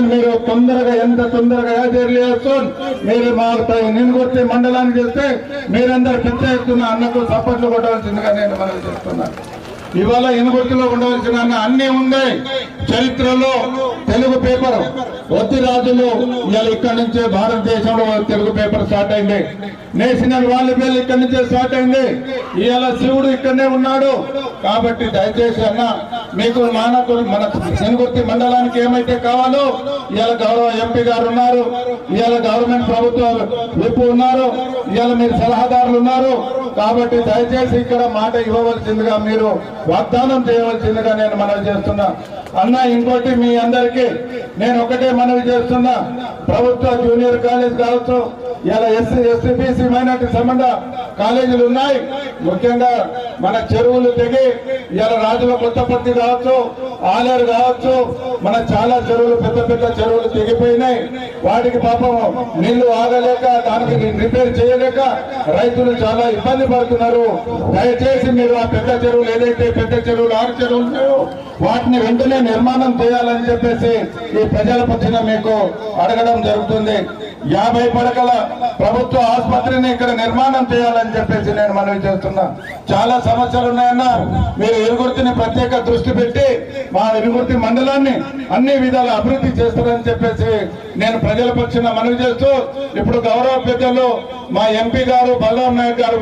మీరు తొందరగా ఎంత తొందరగా యాజరు మీరు మారుతాయి నేను కొట్టి మండలాన్ని చేస్తే మీరందరూ పెద్ద ఎత్తున అన్నకు సపోర్ట్లు కొట్టవలసిందిగా నేను మనవి చేస్తున్నాను ఇవాళ ఇనుగుర్తిలో ఉండవలసిన అన్న అన్ని ఉన్నాయి చరిత్రలో తెలుగు పేపర్. వద్ది రాజులు ఇవాళ ఇక్కడి నుంచే భారతదేశంలో తెలుగు పేపర్ స్టార్ట్ అయింది. నేషనల్ వాలీబాల్ ఇక్కడి నుంచే స్టార్ట్ అయింది. ఇవాళ శివుడు ఇక్కడనే ఉన్నాడు. కాబట్టి దయచేసి అన్న మీకు మానకు మన శనిగుర్తి మండలానికి ఏమైతే కావాలో ఇవాళ గౌరవ ఎంపీ గారు ఉన్నారు ఇవాళ గవర్నమెంట్ ప్రభుత్వ విప్పు ఉన్నారు ఇవాళ మీరు సలహాదారులు ఉన్నారు. కాబట్టి దయచేసి ఇక్కడ మాట ఇవ్వవలసిందిగా మీరు వాగ్దానం చేయవలసిందిగా నేను మనవి చేస్తున్నా. అన్న ఇంకోటి మీ అందరికీ నేను ఒకటే మనవి చేస్తున్నా. ప్రభుత్వ జూనియర్ కాలేజ్ కావచ్చు ఇలా ఎస్సీ ఎస్సీబీసీ మైనార్టీ సంబంధ కాలేజీలు ఉన్నాయి. ముఖ్యంగా మన చెరువులు తెగి ఇలా రాజుల కొత్తపత్తి కావచ్చు ఆలేరు కావచ్చు మన చాలా చెరువులు పెద్ద పెద్ద చెరువులు తెగిపోయినాయి. వాటికి పాపం నీళ్ళు ఆగలేక దానికి రిపేర్ చేయలేక రైతులు చాలా ఇబ్బంది పడుతున్నారు. దయచేసి మీరు ఆ పెద్ద చెరువులు ఏదైతే పెద్ద చెరువులు ఆరు చెరువులు ఉన్నాయో వాటిని వెంటనే నిర్మాణం చేయాలని చెప్పేసి ఈ ప్రజల పక్షాన మీకు అడగడం జరుగుతుంది. యాభై పడకల ప్రభుత్వ ఆసుపత్రిని ఇక్కడ నిర్మాణం చేయాలని చెప్పేసి నేను మనవి చేస్తున్నా. చాలా సమస్యలు ఉన్నాయన్న మీరు ఇరుగుర్తిని ప్రత్యేక దృష్టి పెట్టి మా ఇరుగుర్తి మండలాన్ని అన్ని విధాల అభివృద్ధి చేస్తారని చెప్పేసి నేను ప్రజల పక్షాన మనవి చేస్తూ ఇప్పుడు గౌరవ పెద్దలు మా ఎంపీ గారు బలరాం నాయక్ గారు